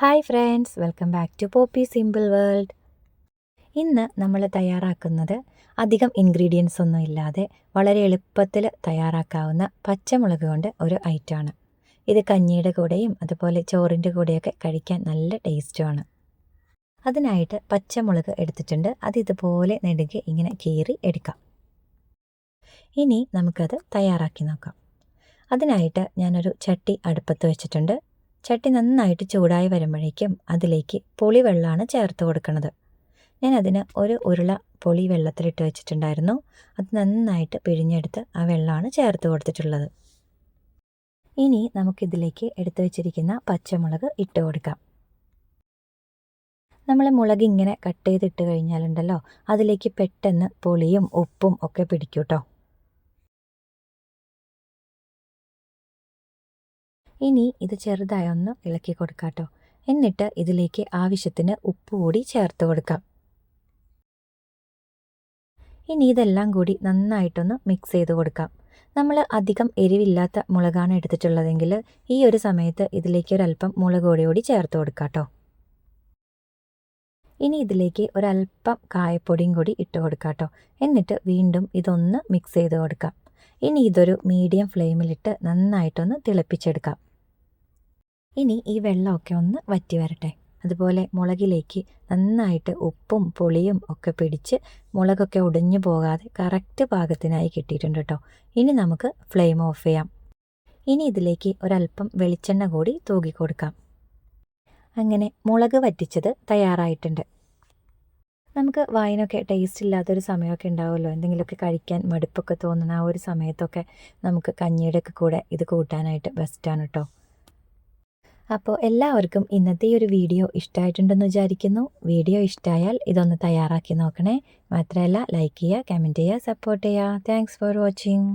Hi friends welcome back to Poppy simple world ഇന്ന് നമ്മൾ തയ്യാറാക്കുന്നത് അധികം ഇൻഗ്രീഡിയൻസ് ഒന്നും ഇല്ലാതെ വളരെ എളുപ്പത്തിൽ തയ്യാറാക്കാവുന്ന പച്ചമുളക് കൊണ്ട് ഒരു ഐറ്റമാണ് ഇത് കഞ്ഞിയുടെ കൂടെയും അതുപോലെ ചോറിന്റെ കൂടെയൊക്കെ കഴിക്കാൻ നല്ല ടേസ്റ്റുമാണ് അതിനായിട്ട് പച്ചമുളക് എടുത്തിട്ടുണ്ട്. അത് ഇതുപോലെ നെടുകെ ഇങ്ങനെ കീറി എടുക്കാം. ഇനി നമുക്കത് തയ്യാറാക്കി നോക്കാം. അതിനായിട്ട് ഞാനൊരു ചട്ടി അടുപ്പത്ത് വെച്ചിട്ടുണ്ട്. ചട്ടി നന്നായിട്ട് ചൂടായി വരുമ്പോഴേക്കും അതിലേക്ക് പുളിവെള്ളമാണ് ചേർത്ത് കൊടുക്കുന്നത്. ഞാൻ അതിന് ഒരു ഉരുള പുളി വെള്ളത്തിലിട്ട് വെച്ചിട്ടുണ്ടായിരുന്നു. അത് നന്നായിട്ട് പിഴിഞ്ഞെടുത്ത് ആ വെള്ളമാണ് ചേർത്ത് കൊടുത്തിട്ടുള്ളത്. ഇനി നമുക്കിതിലേക്ക് എടുത്തു വെച്ചിരിക്കുന്ന പച്ചമുളക് ഇട്ട് കൊടുക്കാം. നമ്മൾ മുളക് ഇങ്ങനെ കട്ട് ചെയ്തിട്ട് കഴിഞ്ഞാലുണ്ടല്ലോ അതിലേക്ക് പെട്ടെന്ന് പുളിയും ഉപ്പും ഒക്കെ പിടിക്കൂട്ടോ ഇനി ഇത് ചെറുതായി ഒന്ന് ഇളക്കി കൊടുക്കാട്ടോ. എന്നിട്ട് ഇതിലേക്ക് ആവശ്യത്തിന് ഉപ്പ് കൂടി ചേർത്ത് കൊടുക്കാം. ഇനി ഇതെല്ലാം കൂടി നന്നായിട്ടൊന്ന് മിക്സ് ചെയ്ത് കൊടുക്കാം. നമ്മൾ അധികം എരിവില്ലാത്ത മുളകാണ് എടുത്തിട്ടുള്ളതെങ്കിൽ ഈ ഒരു സമയത്ത് ഇതിലേക്ക് ഒരല്പം മുളക് കൂടി ചേർത്ത് കൊടുക്കാട്ടോ. ഇനി ഇതിലേക്ക് ഒരല്പം കായപ്പൊടിയും കൂടി ഇട്ട് കൊടുക്കാട്ടോ. എന്നിട്ട് വീണ്ടും ഇതൊന്ന് മിക്സ് ചെയ്ത് കൊടുക്കാം. ഇനി ഇതൊരു മീഡിയം ഫ്ലെയിമിലിട്ട് നന്നായിട്ടൊന്ന് തിളപ്പിച്ചെടുക്കാം. ഇനി ഈ വെള്ളമൊക്കെ ഒന്ന് വറ്റി വരട്ടെ. അതുപോലെ മുളകിലേക്ക് നന്നായിട്ട് ഉപ്പും പുളിയും ഒക്കെ പിടിച്ച് മുളകൊക്കെ ഒടിഞ്ഞു പോകാതെ കറക്റ്റ് പാകത്തിനായി കിട്ടിയിട്ടുണ്ട് കേട്ടോ. ഇനി നമുക്ക് ഫ്ലെയിം ഓഫ് ചെയ്യാം. ഇനി ഇതിലേക്ക് ഒരല്പം വെളിച്ചെണ്ണ കൂടി തൂകി കൊടുക്കാം. അങ്ങനെ മുളക് വറ്റിച്ചത് തയ്യാറായിട്ടുണ്ട്. നമുക്ക് വായനൊക്കെ ടേസ്റ്റ് ഇല്ലാത്തൊരു സമയമൊക്കെ ഉണ്ടാവുമല്ലോ. എന്തെങ്കിലുമൊക്കെ കഴിക്കാൻ മടുപ്പൊക്കെ തോന്നുന്ന ആ ഒരു സമയത്തൊക്കെ നമുക്ക് കഞ്ഞിയുടെ ഒക്കെ കൂടെ ഇത് കൂട്ടാനായിട്ട് ബെസ്റ്റാണ് കേട്ടോ. അപ്പോൾ എല്ലാവർക്കും ഇന്നത്തെ ഈ ഒരു വീഡിയോ ഇഷ്ടമായിട്ടുണ്ടെന്ന് വിചാരിക്കുന്നു. വീഡിയോ ഇഷ്ടമായാൽ ഇതൊന്ന് തയ്യാറാക്കി നോക്കണേ. മാത്രമല്ല ലൈക്ക് ചെയ്യുക കമന്റ് ചെയ്യുക സപ്പോർട്ട് ചെയ്യുക. Thanks for watching